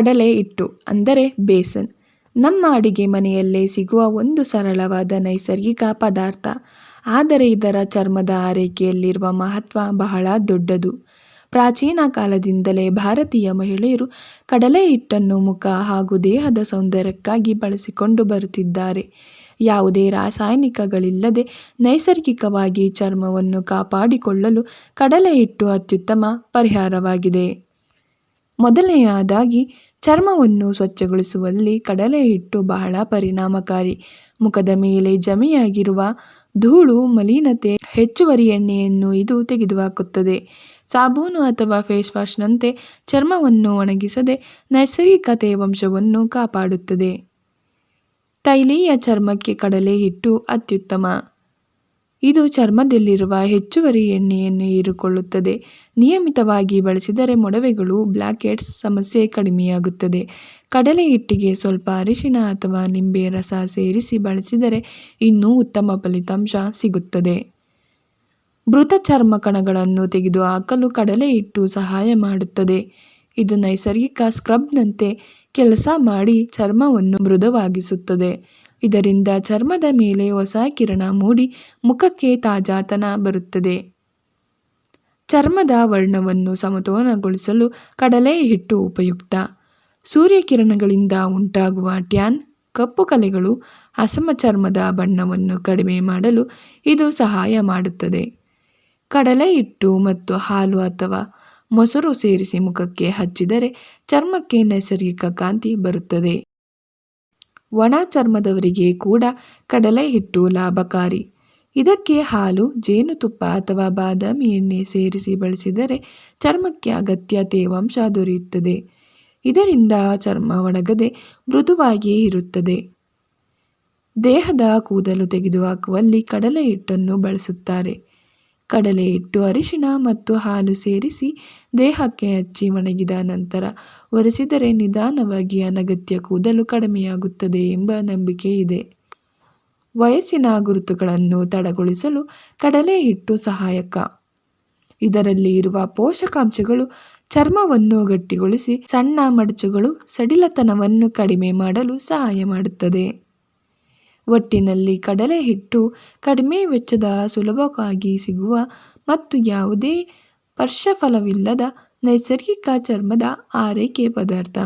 ಕಡಲೆ ಹಿಟ್ಟು ಅಂದರೆ ಬೇಸನ್. ನಮ್ಮ ಅಡಿಗೆ ಮನೆಯಲ್ಲೇ ಸಿಗುವ ಒಂದು ಸರಳವಾದ ನೈಸರ್ಗಿಕ ಪದಾರ್ಥ. ಆದರೆ ಇದರ ಚರ್ಮದ ಆರೈಕೆಯಲ್ಲಿರುವ ಮಹತ್ವ ಬಹಳ ದೊಡ್ಡದು. ಪ್ರಾಚೀನ ಕಾಲದಿಂದಲೇ ಭಾರತೀಯ ಮಹಿಳೆಯರು ಕಡಲೆ ಹಿಟ್ಟನ್ನು ಮುಖ ಹಾಗೂ ದೇಹದ ಸೌಂದರ್ಯಕ್ಕಾಗಿ ಬಳಸಿಕೊಂಡು ಬರುತ್ತಿದ್ದಾರೆ. ಯಾವುದೇ ರಾಸಾಯನಿಕಗಳಿಲ್ಲದೆ ನೈಸರ್ಗಿಕವಾಗಿ ಚರ್ಮವನ್ನು ಕಾಪಾಡಿಕೊಳ್ಳಲು ಕಡಲೆ ಹಿಟ್ಟು ಅತ್ಯುತ್ತಮ ಪರಿಹಾರವಾಗಿದೆ. ಮೊದಲನೆಯದಾಗಿ ಚರ್ಮವನ್ನು ಸ್ವಚ್ಛಗೊಳಿಸುವಲ್ಲಿ ಕಡಲೆ ಹಿಟ್ಟು ಬಹಳ ಪರಿಣಾಮಕಾರಿ. ಮುಖದ ಮೇಲೆ ಜಮೆಯಾಗಿರುವ ಧೂಳು, ಮಲಿನತೆ, ಹೆಚ್ಚುವರಿ ಎಣ್ಣೆಯನ್ನು ಇದು ತೆಗೆದುಹಾಕುತ್ತದೆ. ಸಾಬೂನು ಅಥವಾ ಫೇಸ್ ವಾಶ್ನಂತೆ ಚರ್ಮವನ್ನು ಒಣಗಿಸದೆ ನೈಸರ್ಗಿಕ ತೇವಾಂಶವನ್ನು ಕಾಪಾಡುತ್ತದೆ. ತೈಲೀಯ ಚರ್ಮಕ್ಕೆ ಕಡಲೆ ಹಿಟ್ಟು ಅತ್ಯುತ್ತಮ. ಇದು ಚರ್ಮದಲ್ಲಿರುವ ಹೆಚ್ಚುವರಿ ಎಣ್ಣೆಯನ್ನು ಹೀರಿಕೊಳ್ಳುತ್ತದೆ. ನಿಯಮಿತವಾಗಿ ಬಳಸಿದರೆ ಮೊಡವೆಗಳು ಬ್ಲ್ಯಾಕೆಟ್ಸ್ ಸಮಸ್ಯೆ ಕಡಿಮೆಯಾಗುತ್ತದೆ. ಕಡಲೆ ಹಿಟ್ಟಿಗೆ ಸ್ವಲ್ಪ ಅರಿಶಿನ ಅಥವಾ ನಿಂಬೆ ರಸ ಸೇರಿಸಿ ಬಳಸಿದರೆ ಇನ್ನೂ ಉತ್ತಮ ಫಲಿತಾಂಶ ಸಿಗುತ್ತದೆ. ಮೃತ ಚರ್ಮ ಕಣಗಳನ್ನು ತೆಗೆದುಹಾಕಲು ಕಡಲೆ ಹಿಟ್ಟು ಸಹಾಯ ಮಾಡುತ್ತದೆ. ಇದು ನೈಸರ್ಗಿಕ ಸ್ಕ್ರಬ್ನಂತೆ ಕೆಲಸ ಮಾಡಿ ಚರ್ಮವನ್ನು ಮೃದುವಾಗಿಸುತ್ತದೆ. ಇದರಿಂದ ಚರ್ಮದ ಮೇಲೆ ಹೊಸ ಕಿರಣ ಮೂಡಿ ಮುಖಕ್ಕೆ ತಾಜಾತನ ಬರುತ್ತದೆ. ಚರ್ಮದ ವರ್ಣವನ್ನು ಸಮತೋಲನಗೊಳಿಸಲು ಕಡಲೆ ಹಿಟ್ಟು ಉಪಯುಕ್ತ. ಸೂರ್ಯಕಿರಣಗಳಿಂದ ಉಂಟಾಗುವ ಟ್ಯಾನ್, ಕಪ್ಪು ಕಲೆಗಳು ಅಸಮ ಚರ್ಮದ ಬಣ್ಣವನ್ನು ಕಡಿಮೆ ಮಾಡಲು ಇದು ಸಹಾಯ ಮಾಡುತ್ತದೆ. ಕಡಲೆ ಹಿಟ್ಟು ಮತ್ತು ಹಾಲು ಅಥವಾ ಮೊಸರು ಸೇರಿಸಿ ಮುಖಕ್ಕೆ ಹಚ್ಚಿದರೆ ಚರ್ಮಕ್ಕೆ ನೈಸರ್ಗಿಕ ಕಾಂತಿ ಬರುತ್ತದೆ. ಒಣ ಚರ್ಮದವರಿಗೆ ಕೂಡ ಕಡಲೆ ಹಿಟ್ಟು ಲಾಭಕಾರಿ. ಇದಕ್ಕೆ ಹಾಲು ಜೇನುತುಪ್ಪ ಅಥವಾ ಬಾದಾಮಿ ಎಣ್ಣೆ ಸೇರಿಸಿ ಬಳಸಿದರೆ ಚರ್ಮಕ್ಕೆ ಅಗತ್ಯ ತೇವಾಂಶ ದೊರೆಯುತ್ತದೆ. ಇದರಿಂದ ಚರ್ಮ ಒಣಗದೆ ಮೃದುವಾಗಿ ಇರುತ್ತದೆ. ದೇಹದ ಕೂದಲು ತೆಗೆದುಹಾಕುವಲ್ಲಿ ಕಡಲೆ ಹಿಟ್ಟನ್ನು ಬಳಸುತ್ತಾರೆ. ಕಡಲೆ ಹಿಟ್ಟು, ಅರಿಶಿಣ ಮತ್ತು ಹಾಲು ಸೇರಿಸಿ ದೇಹಕ್ಕೆ ಹಚ್ಚಿ ಒಣಗಿದ ನಂತರ ಒರೆಸಿದರೆ ನಿಧಾನವಾಗಿ ಅನಗತ್ಯ ಕೂದಲು ಕಡಿಮೆಯಾಗುತ್ತದೆ ಎಂಬ ನಂಬಿಕೆ ಇದೆ. ವಯಸ್ಸಿನ ಗುರುತುಗಳನ್ನು ತಡಗೊಳಿಸಲು ಕಡಲೆ ಹಿಟ್ಟು ಸಹಾಯಕ. ಇದರಲ್ಲಿ ಇರುವ ಪೋಷಕಾಂಶಗಳು ಚರ್ಮವನ್ನು ಗಟ್ಟಿಗೊಳಿಸಿ ಸಣ್ಣ ಮಡಚುಗಳು ಸಡಿಲತನವನ್ನು ಕಡಿಮೆ ಮಾಡಲು ಸಹಾಯ ಮಾಡುತ್ತದೆ. ಒಟ್ಟಿನಲ್ಲಿ ಕಡಲೆ ಹಿಟ್ಟು ಕಡಿಮೆ ವೆಚ್ಚದ ಸುಲಭವಾಗಿ ಸಿಗುವ ಮತ್ತು ಯಾವುದೇ ಪಾರ್ಶ್ವಫಲವಿಲ್ಲದ ನೈಸರ್ಗಿಕ ಚರ್ಮದ ಆರೈಕೆ ಪದಾರ್ಥ.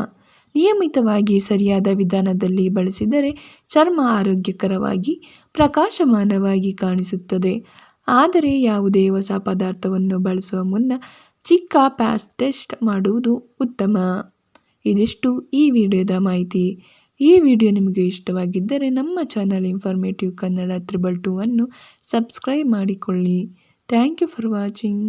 ನಿಯಮಿತವಾಗಿ ಸರಿಯಾದ ವಿಧಾನದಲ್ಲಿ ಬಳಸಿದರೆ ಚರ್ಮ ಆರೋಗ್ಯಕರವಾಗಿ ಪ್ರಕಾಶಮಾನವಾಗಿ ಕಾಣಿಸುತ್ತದೆ. ಆದರೆ ಯಾವುದೇ ಹೊಸ ಪದಾರ್ಥವನ್ನು ಬಳಸುವ ಮುನ್ನ ಚಿಕ್ಕ ಪ್ಯಾಚ್ ಟೆಸ್ಟ್ ಮಾಡುವುದು ಉತ್ತಮ. ಇದಿಷ್ಟು ಈ ವಿಡಿಯೋದ ಮಾಹಿತಿ. ಈ ವಿಡಿಯೋ ನಿಮಗೆ ಇಷ್ಟವಾಗಿದ್ದರೆ ನಮ್ಮ channel informative Kannada triple two ಅನ್ನು ಸಬ್ಸ್ಕ್ರೈಬ್ ಮಾಡಿಕೊಳ್ಳಿ. Thank you for watching